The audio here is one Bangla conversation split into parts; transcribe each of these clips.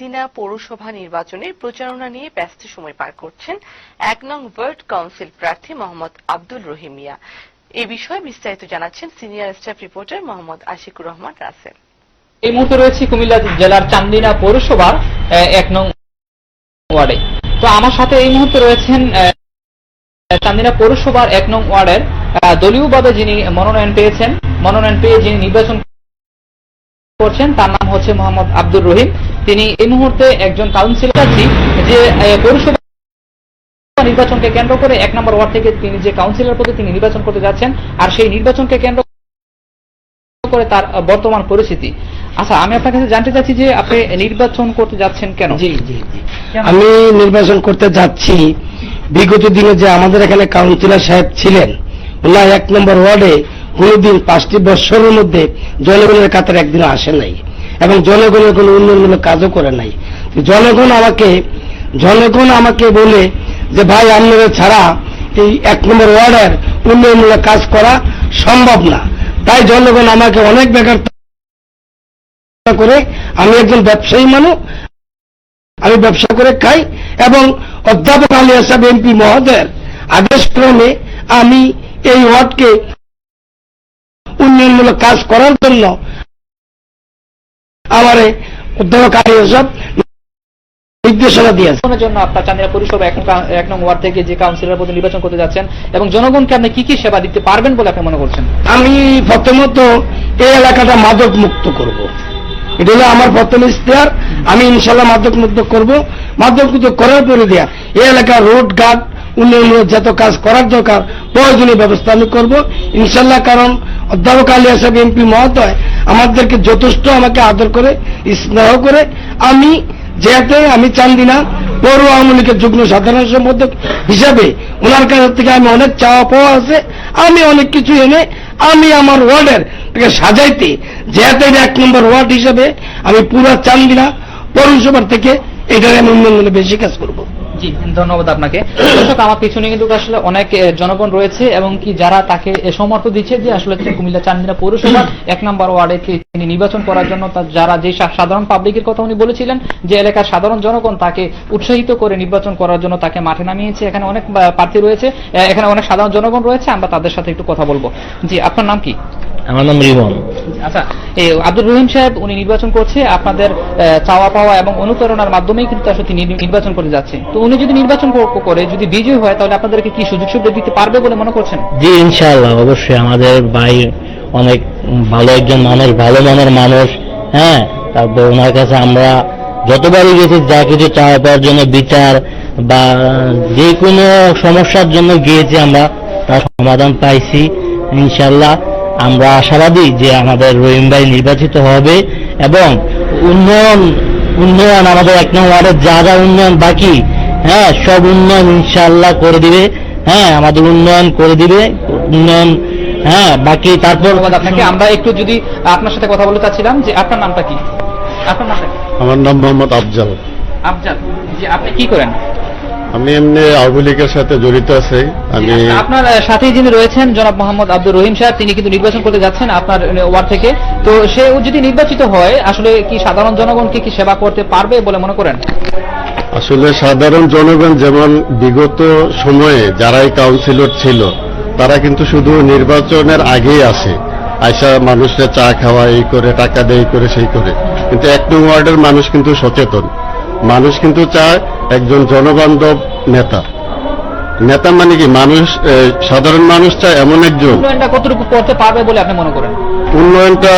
চান্দিনা পৌরসভা নির্বাচনের প্রচারণা নিয়ে ব্যস্ত সময় পার করছেন এক নং ওয়ার্ড কাউন্সিল প্রার্থী মোহাম্মদ আব্দুল রহিম মিয়া। এ বিষয়ে বিস্তারিত জানাচ্ছেন senior staff reporter Mohammad Ashikur Rahman Rasel. এই মুহূর্তে রয়েছে কুমিল্লা জেলার চান্দিনা পৌরসভার এক নং ওয়ার্ডে। তো আমার সাথে এই মুহূর্তে রয়েছেন চান্দিনা পৌরসভার এক নং ওয়ার্ডের দলীয়ভাবে যিনি মনোনয়ন পেয়েছেন, মনোনয়ন পেয়ে যিনি নির্বাচন করছেন, তার নাম হচ্ছে মোহাম্মদ আব্দুর রহিম। তিনি এই মুহূর্তে একজন কাউন্সিলর যে পৌরসভা নির্বাচনকে কেন্দ্র করে এক নম্বর ওয়ার্ড থেকে তিনি যে কাউন্সিলর পদে তিনি নির্বাচন করতে যাচ্ছেন আর সেই নির্বাচনকে কেন্দ্র করে তার বর্তমান পরিস্থিতি। আচ্ছা আমি আপনার কাছে জানতে চাচ্ছি যে আপনি নির্বাচন করতে যাচ্ছেন কেন? জি জি জি। আমি নির্বাচন করতে যাচ্ছি। বিগত দিনে যে আমাদের এখানে কাউন্সিলর সাহেব ছিলেন ওনার এক নম্বর ওয়ার্ডে কোনোদিন পাঁচটি বৎসরের মধ্যে জনগণের কাতারে একদিন আসে নাই। এবং জনগণের কোনো উন্নয়নমূলক কাজও করে নাই। জনগণ আমাকে জনগণ আমাকে বলে যে, ভাই, আপনারা ছাড়া এই এক নম্বর ওয়ার্ডের উন্নয়নমূলক কাজ করা সম্ভব না। তাই জনগণ আমাকে অনেক বেকার করে, আমি একজন ব্যবসায়ী মানুষ, আমি ব্যবসা করে খাই এবং অধ্যাপক আলী আসাব এমপি মহোদয়ের আদেশক্রমে আমি এই ওয়ার্ডকে উন্নয়নমূলক কাজ করার জন্য আমার অধ্যাপক আলী নির্দেশনা দিয়েছে। জন্য আপনার চান্দিনা পৌরসভা এক নং- এক নং ওয়ার্ড থেকে যে কাউন্সিলর পদে নির্বাচন করতে যাচ্ছেন এবং জনগণকে আপনি কি কি সেবা দিতে পারবেন বলে আপনি মনে করছেন? আমি প্রথমত এই এলাকাটা মাদক মুক্ত করব। এটা হলো আমার প্রথম ইশতেহার আমি ইনশাল্লাহ মাদক মুক্ত করব। মাদক মুক্ত করার পরে দেয়া এই এলাকার রোড গার্ড উন্নয়নমূলক যত কাজ করার দরকার প্রয়োজনীয় ব্যবস্থা আমি করব। ইনশাল্লাহ কারণ অধ্যাপক আলী আসাব এমপি মহোদয় আমাদেরকে যথেষ্ট আমাকে আদর করে, স্নেহ করে। আমি যেতে আমি চান্দি না পৌর আওয়ামী লীগের যুগ্ম সাধারণ সম্পাদক হিসাবে ওনার কাছ থেকে আমি অনেক চাওয়া পাওয়া আছে। আমি অনেক কিছু এনে আমি আমার ওয়ার্ডের সাজাইতে যেতে এক নম্বর ওয়ার্ড হিসাবে আমি পুরো চান্দিনা পৌরসভার থেকে এটার আমি উন্নয়নে বেশি কাজ করব। ধন্যবাদ আপনাকে। আমার পিছনে কিন্তু আসলে অনেক জনগণ রয়েছে এবং কি যারা তাকে সমর্থন দিচ্ছে যে আসলে কুমিল্লা চান্দিনা পৌরসভা এক নম্বর ওয়ার্ডে তিনি নির্বাচন করার জন্য যারা যে সাধারণ পাবলিকের কথা উনি বলেছিলেন যে এলাকার সাধারণ জনগণ তাকে উৎসাহিত করে নির্বাচন করার জন্য তাকে মাঠে নামিয়েছে। এখানে অনেক প্রার্থী রয়েছে। এখানে অনেক সাধারণ জনগণ রয়েছে। আমরা তাদের সাথে একটু কথা বলব। জি, আপনার নাম কি? আমার নাম রিমন আচ্ছা এই আব্দুর রহিম সাহেব উনি নির্বাচন করছে আপনাদের চাওয়া পাওয়া এবং অনুপ্রেরণার মাধ্যমেই কিন্তু আসলে তিনি নির্বাচন করে যাচ্ছে। তো উনি যদি নির্বাচন করে যদি বিজয়ী হয় তাহলে আপনাদেরকে কি সুযোগ সুবিধা দিতে পারবে বলে মনে করছেন? জি ইনশাআল্লাহ অবশ্যই আমাদের ভাই অনেক ভালো একজন মানুষ ভালো মনের মানুষ হ্যাঁ? তারপর ওনার কাছে আমরা যতবারই গেছি যা কিছু চাওয়া পাওয়ার জন্য বিচার বা যে কোনো সমস্যার জন্য গিয়েছি আমরা তার সমাধান পাইছি ইনশাআল্লাহ। আমরা আশাবাদী যে আমাদের রহিম ভাই নির্বাচিত হবে এবং উন্নয়ন উন্নয়ন আমাদের এক নম্বর ওয়ার্ডের যা যা উন্নয়ন বাকি হ্যাঁ সব উন্নয়ন ইনশাআল্লাহ করে দিবে হ্যাঁ আমাদের উন্নয়ন করে দিবে উন্নয়ন হ্যাঁ বাকি তারপর আপনাকে। আমরা একটু যদি আপনার সাথে কথা বলতে চাচ্ছিলাম যে আপনার নামটা কি? আপনার নামটা কি? আমার নাম মোহাম্মদ আফজাল। আফজাল জি আপনি কি করেন? আমি এমনি আওয়ামী লীগের সাথে জড়িত আছি। আমি আচ্ছা, আপনার সাথেই যিনি রয়েছেন জনাব মোহাম্মদ আব্দুর রহিম সাহেব তিনি কিন্তু নির্বাচন করতে যাচ্ছেন আপনার ওয়ার্ড থেকে। তো সে যদি নির্বাচিত হয় আসলে কি সাধারণ জনগণকে কি সেবা করতে পারবে বলে মনে করেন? আসলে সাধারণ জনগণ যেমন বিগত সময়ে যারাই কাউন্সিলর ছিল তারা কিন্তু শুধু নির্বাচনের আগেই আসে। আইসা মানুষরা চা খাওয়া এই করে টাকা দেয় করে সেই করে। কিন্তু এক নং ওয়ার্ডের মানুষ কিন্তু সচেতন। মানুষ কিন্তু চায় একজন জনবান্ধব নেতা। নেতা মানে কি? মানুষ সাধারণ মানুষ চায় এমন একজন। কতটুকু করতে পারবে বলে আপনি মনে করেন? উন্নয়নটা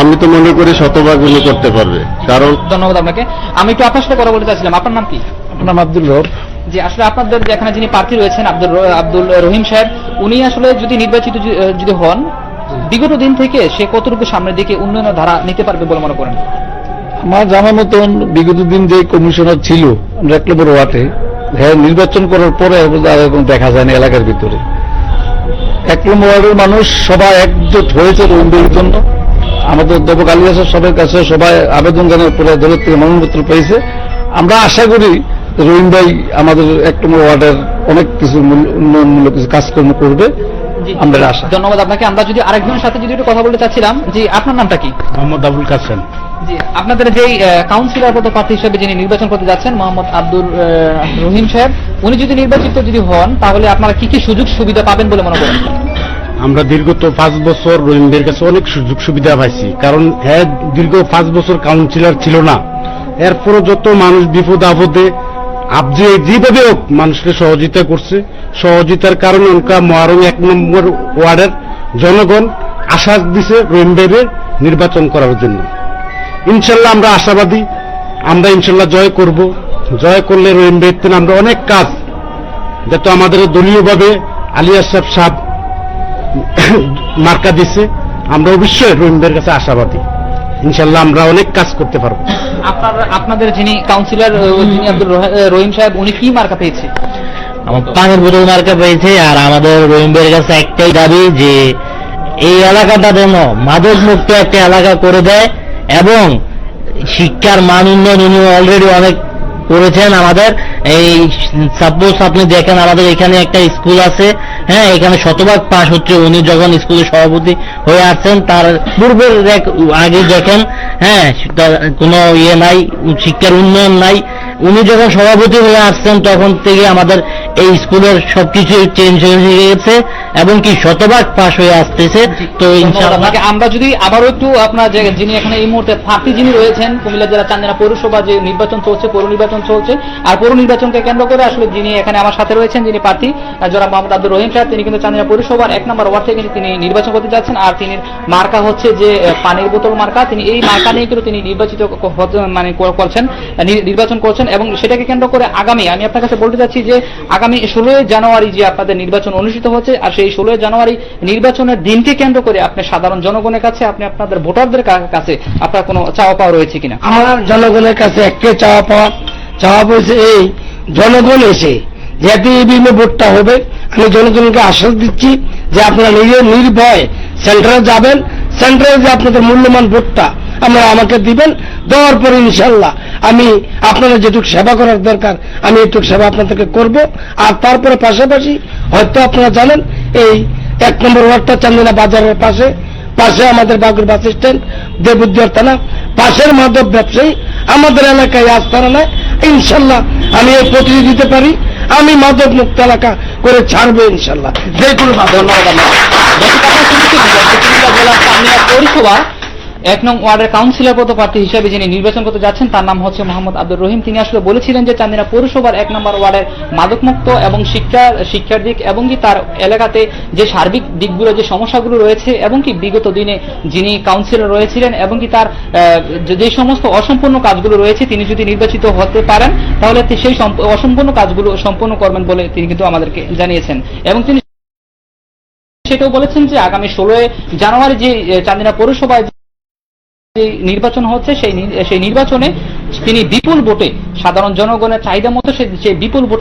আমি তো মনে করি শতভাগ উনি করতে পারবে। কারণ ধন্যবাদ আপনাকে। আমি একটু আপনার সাথে কথা বলতে চাচ্ছিলাম। আপনার নাম কি? আপনার নাম আব্দুল রব। যে আসলে আপনাদের যে এখানে যিনি প্রার্থী রয়েছেন আব্দুল আব্দুল রহিম সাহেব উনি আসলে যদি নির্বাচিত যদি হন বিগত দিন থেকে সে কতটুকু সামনের দিকে উন্নয়নের ধারা নিতে পারবে বলে মনে করেন? আমার জানা মতন বিগত দিন যে কমিশনার ছিল আমরা এক নম্বর ওয়ার্ডে হ্যাঁ নির্বাচন করার পরে আর এরকম দেখা যায় না এলাকার ভিতরে। এক নম্বর ওয়ার্ডের মানুষ সবাই একজোট হয়েছে রবীন্দ্রের জন্য। আমাদের অধ্যাপক আলী আসার সবার কাছে সবাই আবেদন জানার পরে দলের থেকে মনোনয়নপত্র পেয়েছে। আমরা আশা করি রহিম ভাই আমাদের এক নম্বর ওয়ার্ডের অনেক কিছু মূল- উন্নয়নমূলক কিছু কাজকর্ম করবে। জি আমাদের আশা ধন্যবাদ আপনাকে। আমরা যদি আরেকজনের সাথে যদি একটু কথা বলতে চাচ্ছিলাম যে আপনার নামটা কি? মোহাম্মদ আবুল কাসেম আপনাদের যে কাউন্সিলর পদপ্রার্থী হিসেবে যিনি নির্বাচন করতে যাচ্ছেন, মোহাম্মদ আব্দুর রহিম সাহেব, উনি যদি নির্বাচিত যদি হন, তাহলে আপনারা কি কি সুযোগ সুবিধা পাবেন বলে মনে করেন? আমরা দীর্ঘত পাঁচ বছর রহিমদের কাছে অনেক সুযোগ সুবিধা পাইছি। কারণ হ্যাঁ দীর্ঘ পাঁচ বছর কাউন্সিলর ছিল না। এরপরও যত মানুষ বিপদ আপদে আপনি যেভাবে হোক মানুষকে সহযোগিতা করছে। সহযোগিতার কারণে ওনকা মহারং এক নম্বর ওয়ার্ডের জনগণ আশ্বাস দিছে ভাইয়ের নির্বাচন করার জন্য। ইনশাল্লাহ আমরা আশাবাদী আমরা ইনশাল্লাহ জয় করব। জয় করলে রহিম থেকে আমরা অনেক কাজ যাতে আমাদের দলীয়ভাবে আলিয়া সাহেব সাহেব মার্কা দিছে। আমরা অবশ্যই রহিমদের কাছে আশাবাদী। ইনশাল্লাহ আমরা অনেক কাজ করতে পারব। আপনার আপনাদের যিনি কাউন্সিলর যিনি আহ, রহিম সাহেব উনি কি মার্কা পেয়েছে? আমার পানির বোতল মার্কা পেয়েছে আর আমাদের রহিমবের কাছে একটাই দাবি যে এই এলাকাটা যেন মাদক মুক্ত একটা এলাকা করে দেয়। এবং শিক্ষার মান উন্নয়ন উনি অলরেডি অনেক করেছেন আমাদের। এই সাপোজ আপনি দেখেন আমাদের এখানে একটা স্কুল আছে হ্যাঁ এখানে শতভাগ পাশ হচ্ছে উনি যখন স্কুলের সভাপতি হয়ে আসছেন, তার পূর্বের আগে দেখেন হ্যাঁ কোনো ইয়ে নাই, শিক্ষার উন্নয়ন নাই। উনি যখন সভাপতি হয়ে আসছেন, তখন থেকে আমাদের এই স্কুলের সবকিছু চেঞ্জ হয়ে গেছে এবং কি শতভাগ পাস হয়ে আসতেছে। তো ইনশাআল্লাহ আমরা যদি আবারও একটু আপনার যে যিনি এখানে এই মুহূর্তে প্রার্থী যিনি রয়েছেন কুমিল্লা জেলা চান্দিনা পৌরসভা যে নির্বাচন চলছে পৌর নির্বাচন চলছে আর পৌর নির্বাচনকে কেন্দ্র করে আসলে যিনি এখানে আমার সাথে রয়েছেন যিনি প্রার্থী জনাব মোহাম্মদ আব্দুর রহিম সাহেব তিনি কিন্তু চান্দিনা পৌরসভার এক নম্বর ওয়ার্ড থেকে তিনি নির্বাচন করতে যাচ্ছেন আর তিনি মার্কা হচ্ছে যে পানির বোতল মার্কা তিনি এই মার্কা নিয়ে কিন্তু তিনি নির্বাচিত মানে করছেন নির্বাচন করছেন এবং সেটাকে কেন্দ্র করে আগামী আমি আপনার কাছে বলতে চাচ্ছি যে আগামী ষোলোই জানুয়ারি যে আপনাদের নির্বাচন অনুষ্ঠিত হচ্ছে, আর সেই ষোলোই জানুয়ারি নির্বাচনের দিনকে কেন্দ্র করে আপনি সাধারণ জনগণের কাছে, আপনি আপনাদের ভোটারদের কাছে আপনার কোনো চাওয়া পাওয়া রয়েছে কিনা? আমার জনগণের কাছে একটা চাওয়া পাওয়া, চাওয়া পড়ছে এই, জনগণ এসে এই বিভিন্ন ভোটটা হবে, আমি জনগণকে আশ্বাস দিচ্ছি যে আপনারা নিজে নির্ভয় সেন্টারে যাবেন সেন্টারে যে আপনাদের মূল্যবান ভোটটা আপনারা আমাকে দিবেন, দেওয়ার পরে ইনশাল্লাহ আমি আপনারা যেটুকু সেবা করার দরকার, আমি এটুকু সেবা আপনাদেরকে করব। আর তারপরে পাশাপাশি, হয়তো আপনারা জানেন, এই এক নম্বর ওয়ার্ডটা চান্দিনা বাজারের পাশে পাশে আমাদের বাগুর বাস স্ট্যান্ড, দেবুদ্দিয়ার থানা, পাশের মাদক ব্যবসায়ী, আমাদের এলাকায় আস্থানা নাই। ইনশাল্লাহ আমি এই প্রতিনিধি দিতে পারি, আমি মাদক মুক্ত এলাকা করে ছাড়বো ইনশাল্লাহ। যে কোনো ধন্যবাদ এক নং ওয়ার্ডের কাউন্সিলর পদপ্রার্থী হিসেবে যিনি নির্বাচন করতে যাচ্ছেন, তার নাম হচ্ছে মোহাম্মদ আব্দুর রহিম। তিনি আসলে বলেছিলেন যে চান্দিনা পৌরসভার এক নম্বর ওয়ার্ডের মাদকমুক্ত এবং শিক্ষা শিক্ষার দিক এবং কি তার এলাকাতে যে সার্বিক দিকগুলো, যে সমস্যাগুলো রয়েছে এবং কি বিগত দিনে যিনি কাউন্সিলর রয়েছিলেন এবং কি তার যে- সমস্ত অসম্পূর্ণ কাজগুলো রয়েছে, তিনি যদি নির্বাচিত হতে পারেন, তাহলে সেই সম্প- অসম্পূর্ণ কাজগুলো সম্পূর্ণ করবেন বলে তিনি কিন্তু আমাদেরকে জানিয়েছেন। এবং তিনি সেটাও বলেছেন যে আগামী ষোলোই জানুয়ারি যে চান্দিনা পৌরসভায় যে নির্বাচন হচ্ছে, সেই সেই নির্বাচনে তিনি বিপুল ভোটে সাধারণ জনগণের চাহিদা মতো সেই বিপুল ভোট